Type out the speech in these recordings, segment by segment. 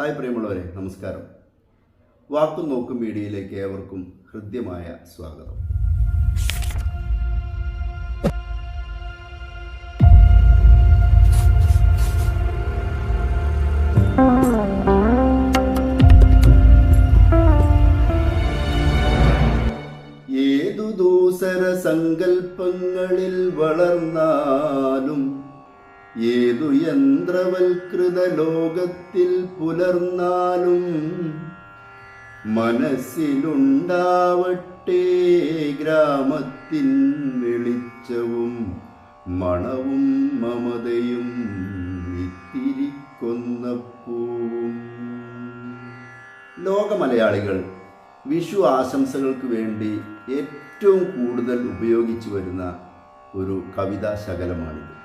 Hi പ്രിയമുള്ളവരെ നമസ്കാരം. വാക്കും നോക്കും മീഡിയയിലേക്ക് ഏവർക്കും ഹൃദ്യമായ സ്വാഗതം. ഏതു ദൂസര സങ്കൽപ്പങ്ങളിൽ വളർന്നാലും ഏതു യന്ത്രവൽകൃത ലോകത്തിൽ പുലർന്നാലും മനസ്സിലുണ്ടാവട്ടെ ഗ്രാമത്തിൻ വെളിച്ചവും മണവും മമതയും ഇത്തിരി പൂവും ലോക മലയാളികൾ വിഷു ആശംസകൾക്ക് വേണ്ടി ഏറ്റവും കൂടുതൽ ഉപയോഗിച്ചു വരുന്ന ഒരു കവിതാ ശകലമാണിത്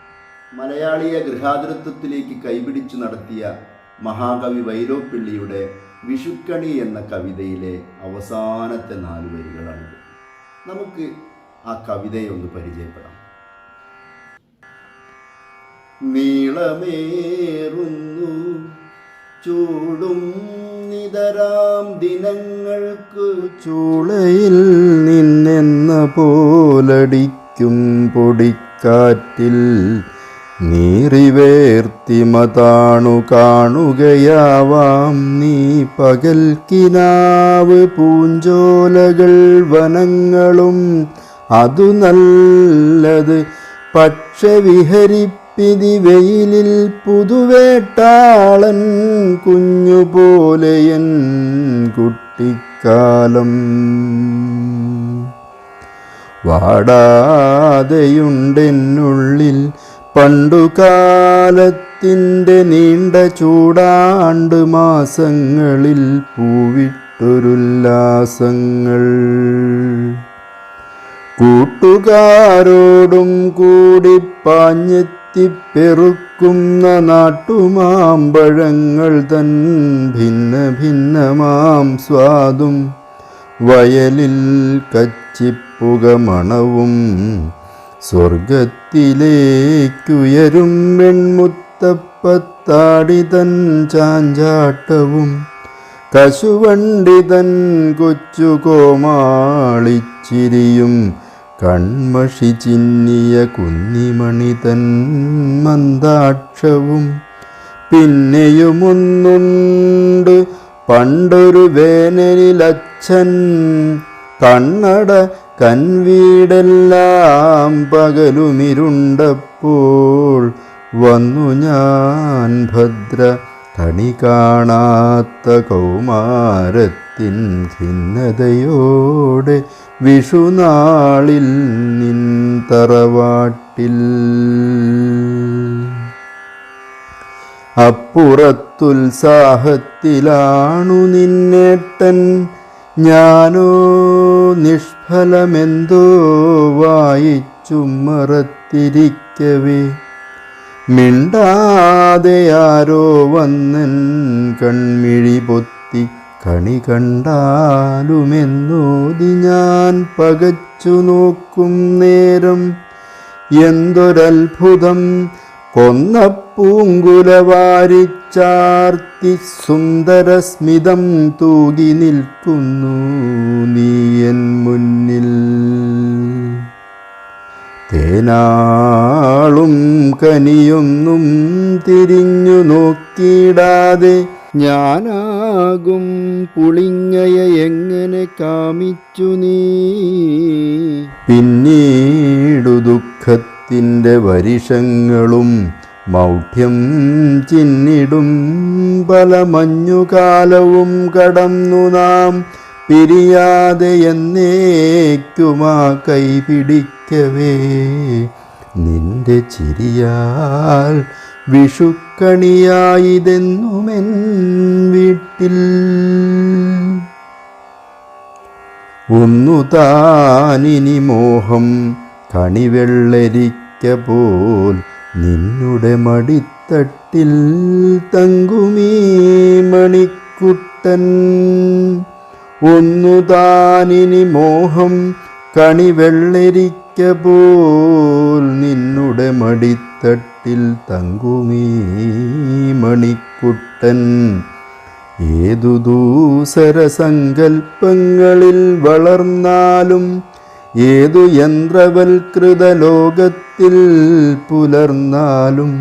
മലയാളിയെ ഗൃഹാതൃത്വത്തിലേക്ക് കൈപിടിച്ചു നടത്തിയ മഹാകവി വൈലോപ്പിള്ളിയുടെ വിഷുക്കണി എന്ന കവിതയിലെ അവസാനത്തെ നാല് വരികളാണിത്. നമുക്ക് ആ കവിതയെ ഒന്ന് പരിചയപ്പെടാം. നീളമേറുന്നു ചൂടും നിതരാം ദിനങ്ങൾക്ക് ചൂളയിൽ നിന്നെന്ന പോലടിക്കും പൊടിക്കാറ്റിൽ നീറിവേർത്തിമതാണു കാണുകയാവാം. നീ പകൽക്കിനാവ് പൂഞ്ചോലകൾ വനങ്ങളും അതു നല്ലത്. പക്ഷെ വിഹരിപ്പിതി വെയിലിൽ പുതുവേട്ടാളൻ കുഞ്ഞുപോലെയൻ കുട്ടിക്കാലം. വാടാതെയുണ്ടെന്നുള്ളിൽ പണ്ടുകാലത്തിന്റെ നീണ്ട ചൂടാണ്ട് മാസങ്ങളിൽ പൂവിട്ടൊരുല്ലാസങ്ങൾ. കൂട്ടുകാരോടും കൂടി പാഞ്ഞെത്തിപ്പെറുക്കുന്ന നാട്ടുമാമ്പഴങ്ങൾ തൻ ഭിന്ന ഭിന്നമാം സ്വാദും. വയലിൽ കച്ചിപ്പുക മണവും സ്വർഗത്തിലേക്കുയരും വെൺമുത്തപ്പത്താടിതൻ ചാഞ്ചാട്ടവും. കശുവണ്ടിതൻ കൊച്ചുകോമാളിച്ചിരിയും. കൊച്ചു കോമാളിച്ചിരിയും കൺമഷി ചിന്നിയ കുന്നിമണിതൻ മന്ദാക്ഷവും. പിന്നെയുമൊന്നുണ്ട് പണ്ടൊരു വേനലിലച്ഛൻ. കണ്ണട കൻവീടെല്ലാം പകലുമിരുണ്ടപ്പോൾ വന്നു ഞാൻ ഭദ്ര കണി കാണാത്ത കൗമാരത്തിൻ ഖിന്നതയോടെ വിഷുനാളിൽ നിൻ തറവാട്ടിൽ. അപ്പുറത്തുത്സാഹത്തിലാണു നിന്നേട്ടൻ ഞാനോ നിഷ്ഫലമെന്തോ വായിച്ചു മറത്തിരിക്കവേ. മിണ്ടാതെ ആരോ വന്നൻ കൺമിഴി പൊത്തി കണി കണ്ടാലുമെന്നോതി ഞാൻ പകച്ചു നോക്കും നേരം. എന്തൊരത്ഭുതം കൊന്നപ്പൂങ്കുലവാരിച്ചാർത്തി സുന്ദരസ്മിതം തൂകി നിൽക്കുന്നു നീയൻ മുന്നിൽ. തേനാളും കനിയൊന്നും തിരിഞ്ഞു നോക്കിയിടാതെ ഞാനാകും പുളിങ്ങയെ എങ്ങനെ കാമിച്ചു നീ? പിന്നീടു ദുഃഖത്തിന്റെ വരിഷങ്ങളും മൗഢ്യം ചിന്നിടും. പല മഞ്ഞുകാലവും കടന്നു നാം പിരിയാതെ എന്നേക്കുമാ കൈപിടിക്കവേ നിന്റെ ചിരിയാൽ വിഷുക്കണിയായിതെന്നുമെൻ വീട്ടിൽ. ഒന്നു താനിനി മോഹം കണിവെള്ളരിക്ക പോൽ നിന്നുടെ മടിത്തട്ടിൽ തങ്കുമീ മണിക്കുട്ടൻ. ഒന്നു താനിനി മോഹം കണിവെള്ളരിക്ക പോൽ നിന്നുടെ മടിത്തട്ടിൽ തങ്കുമീ മണിക്കുട്ടൻ. ഏതു ദൂസര സങ്കൽപ്പങ്ങളിൽ വളർന്നാലും ഏതു യന്ത്രവൽകൃത ലോകത്തിൽ പുലർന്നാലും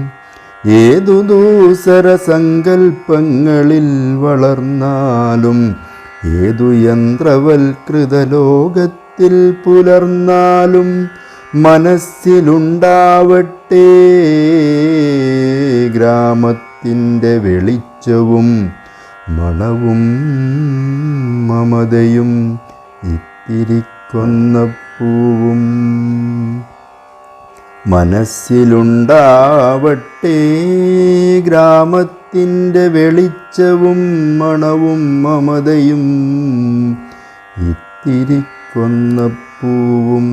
ഏതു ദൂസര സങ്കൽപ്പങ്ങളിൽ വളർന്നാലും ഏതു യന്ത്രവൽകൃത ലോകത്തിൽ പുലർന്നാലും മനസ്സിലുണ്ടാവട്ടെ ഗ്രാമത്തിന്റെ വെളിച്ചവും മണവും മമതയും ഇത്തിരിക്കൊന്ന പൂവും മനസ്സിലുണ്ടാവട്ടെ ഗ്രാമത്തിന്റെ വെളിച്ചവും മണവും മമതയും ഇത്തിരി പൂവും